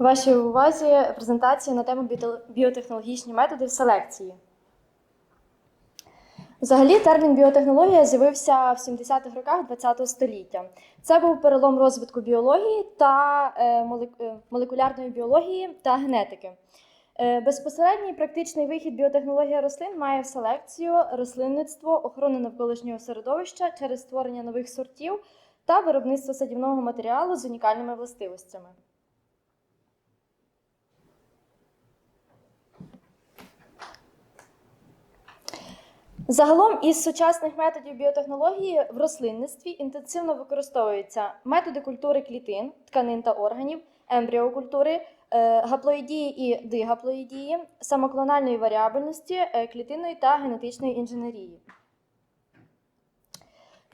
Вашій увазі презентація на тему біотехнологічні методи в селекції. Взагалі, термін біотехнологія з'явився в 70-х роках ХХ століття. Це був перелом розвитку біології та е, е, молекулярної біології та генетики. Е, Безпосередній практичний вихід біотехнологія рослин має в селекцію, рослинництво, охорону навколишнього середовища через створення нових сортів та виробництво садівного матеріалу з унікальними властивостями. Загалом із сучасних методів біотехнології в рослинництві інтенсивно використовуються методи культури клітин, тканин та органів, ембріокультури, е, гаплоїдії і дигаплоїдії, самоклональної варіабельності, е, клітинної та генетичної інженерії.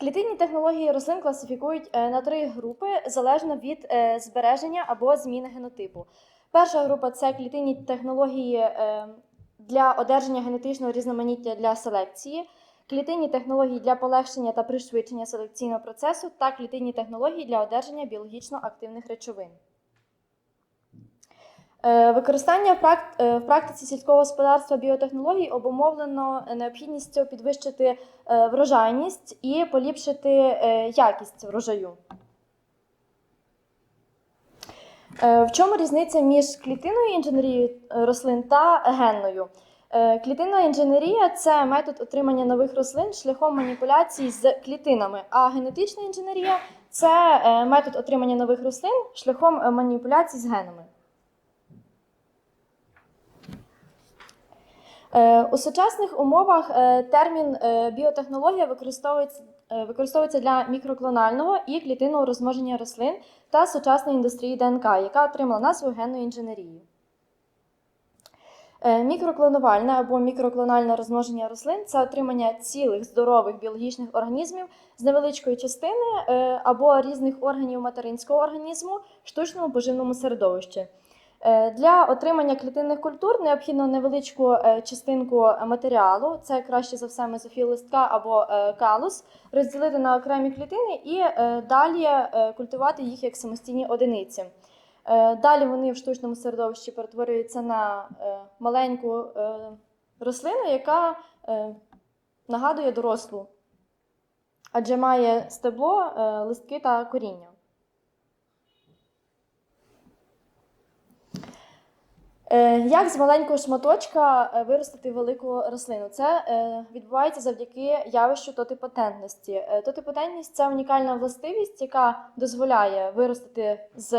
Клітинні технології рослин класифікують е, на три групи залежно від збереження або зміни генотипу. Перша група це клітинні технології для одержання генетичного різноманіття для селекції, клітинні технології для полегшення та пришвидшення селекційного процесу та клітинні технології для одержання біологічно активних речовин. Е, Використання е, в практиці сільського господарства біотехнологій обумовлено необхідністю підвищити е, врожайність і поліпшити якість врожаю. Е, В чому різниця між клітинною інженерією е, рослин та генною? Е, Клітинна інженерія це метод отримання нових рослин шляхом маніпуляцій з клітинами, а генетична інженерія це метод отримання нових рослин шляхом маніпуляцій з генами. У сучасних умовах термін біотехнологія використовується, використовується для мікроклонального і клітинного розмноження рослин та сучасної індустрії ДНК, яка отримала назву генної інженерії. Е, Мікроклонувальне або мікроклональне розмноження рослин це отримання цілих здорових біологічних організмів з невеличкої частини е, або різних органів материнського організму в штучному поживному середовищі. Е, Для отримання клітинних культур необхідно невеличку е, частинку матеріалу, це краще за все мезофіл листка або е, калус, розділити на окремі клітини і далі культивувати їх як самостійні одиниці. Далі вони в штучному середовищі перетворюються на маленьку рослину, яка нагадує дорослу, адже має стебло, листки та коріння. Як з маленького шматочка е, виростити велику рослину? Це е, відбувається завдяки явищу тотипотентності. Е, Тотипотентність це унікальна властивість, яка дозволяє виростити з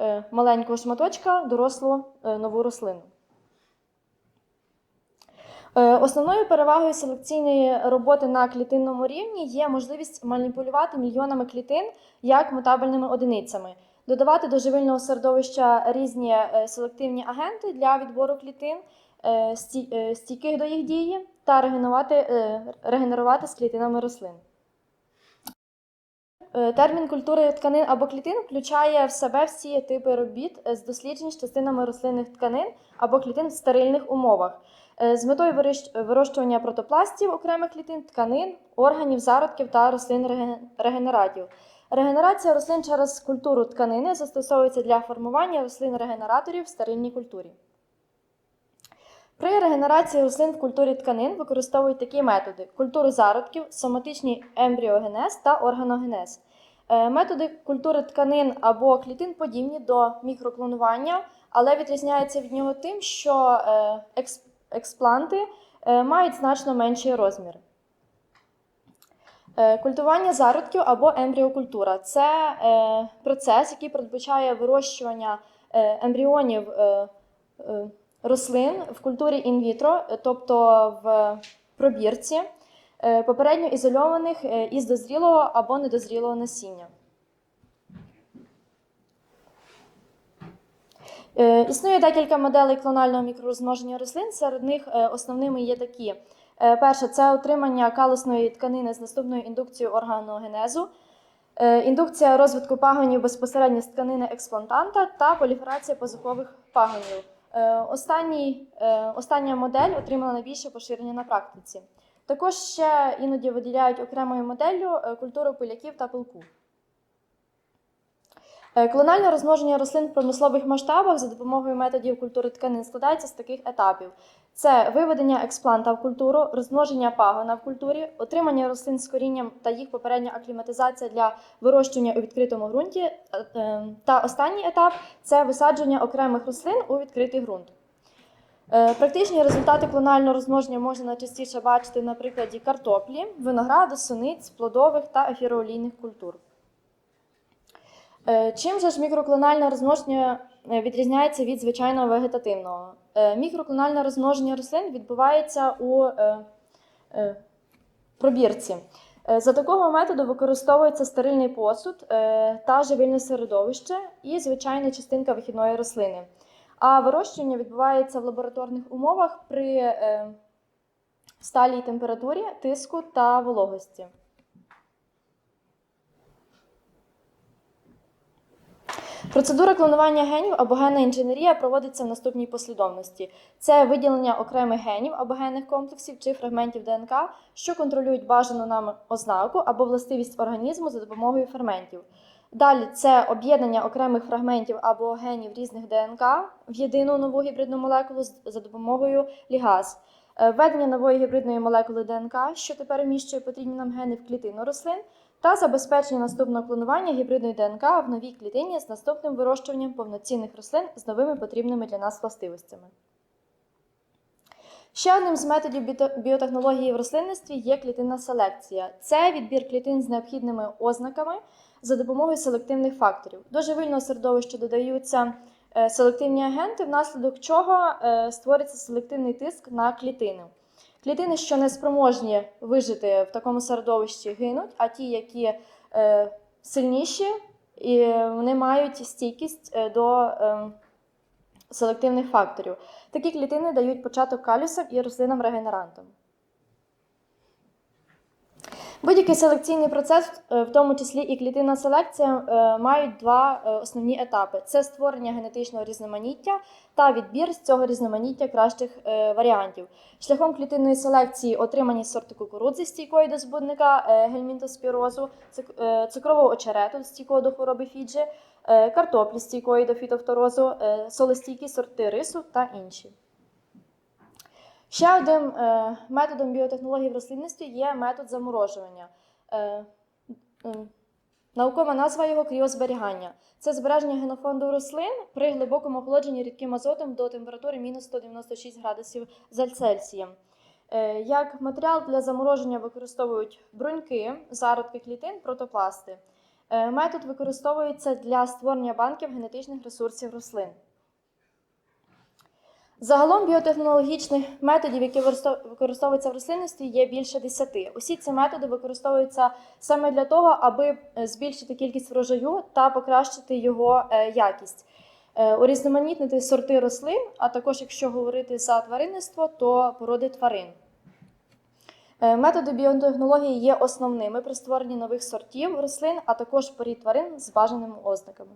е, маленького шматочка дорослу е, нову рослину. Е, Основною перевагою селекційної роботи на клітинному рівні є можливість маніпулювати мільйонами клітин як мутабельними одиницями, додавати до живильного середовища різні е, селективні агенти для відбору клітин, е, е, стійких до їх дії, та регенерувати, регенерувати з клітинами рослин. Термін культури тканин або клітин включає в себе всі типи робіт з досліджень з частинами рослинних тканин або клітин в стерильних умовах з метою вирощування протопластів окремих клітин, тканин, органів, зародків та рослин регенератів. Регенерація рослин через культуру тканини застосовується для формування рослин-регенераторів в стерильній культурі. При регенерації рослин в культурі тканин використовують такі методи: культуру зародків, соматичний ембріогенез та органогенез. Е, Методи культури тканин або клітин подібні до мікроклонування, але відрізняються від нього тим, що е, експланти е, мають значно менший розмір. Е, Культування зародків або ембріокультура це е, процес, який передбачає вирощування е, ембріонів рослин в культурі інвітро, тобто в пробірці, попередньо ізольованих із дозрілого або недозрілого насіння. Існує декілька моделей клонального мікророзмноження рослин. Серед них основними є такі: перше це отримання калусної тканини з наступною індукцією органогенезу, е, індукція розвитку пагонів безпосередньо з тканини експлантанта та поліферація позухових пагонів. Е, Останній, е, остання модель отримала найбільше поширення на практиці. Також ще іноді виділяють окремою моделлю е, культуру пиляків та пилку. Е, Клональне розмноження рослин в промислових масштабах за допомогою методів культури тканин складається з таких етапів: це виведення експланта в культуру, розмноження пагона в культурі, отримання рослин з корінням та їх попередня акліматизація для вирощування у відкритому ґрунті. е, е, Та останній етап це висадження окремих рослин у відкритий ґрунт. Практичні результати клонального розмноження можна найчастіше бачити на прикладі картоплі, винограду, суниць, плодових та ефіроолійних культур. Е, Чим же ж мікроклональне розмноження е, відрізняється від звичайного вегетативного? Е, Мікроклональне розмноження рослин відбувається у пробірці. За такого методу використовується стерильний посуд та живильне середовище і звичайна частинка вихідної рослини. А вирощування відбувається в лабораторних умовах при сталій температурі, тиску та вологості. Процедура клонування генів або генна інженерія проводиться в наступній послідовності: це виділення окремих генів або генних комплексів чи фрагментів ДНК, що контролюють бажану нам ознаку або властивість організму за допомогою ферментів. Далі це об'єднання окремих фрагментів або генів різних ДНК в єдину нову гібридну молекулу за допомогою лігаз. Е, Введення нової гібридної молекули ДНК, що тепер вміщує потрібні нам гени в клітину рослин, та забезпечення наступного клонування гібридної ДНК в новій клітині з наступним вирощуванням повноцінних рослин з новими потрібними для нас властивостями. Ще одним з методів біотехнології в рослинництві є клітинна селекція. Це відбір клітин з необхідними ознаками за допомогою селективних факторів. До живильного середовища додаються е, селективні агенти, внаслідок чого е, створюється селективний тиск на клітини. Клітини, що не спроможні вижити в такому середовищі, гинуть, а ті, які е, сильніші, і вони мають стійкість е, до е, селективних факторів. Такі клітини дають початок калюсам і рослинам-регенерантам. Будь-який селекційний процес, е, в тому числі і клітинна селекція, е, мають два е, основні етапи: це створення генетичного різноманіття та відбір з цього різноманіття кращих варіантів. Шляхом клітинної селекції отримані сорти кукурудзи стійкої до збудника гельмінтоспірозу, цукрового очерету стійкого до хвороби фіджі, картоплі стійкої до фітофторозу, солостійкі сорти рису та інші. Ще одним е, методом біотехнології в рослинництві є метод заморожування. Е, е, наукова назва його кріозберігання. Це збереження генофонду рослин при глибокому охолодженні рідким азотом до температури мінус 196 градусів за Цельсієм. Як матеріал для замороження використовують бруньки, зародки клітин, протопласти. Метод використовується для створення банків генетичних ресурсів рослин. Загалом біотехнологічних методів, які використовуються в рослинництві, є більше десяти. Усі ці методи використовуються саме для того, аби е, збільшити кількість врожаю та покращити його е, якість. Е, Урізноманітнити сорти рослин, а також, якщо говорити за тваринництво, то породи тварин. Методи біотехнології є основними при створенні нових сортів рослин, а також порід тварин з бажаними ознаками.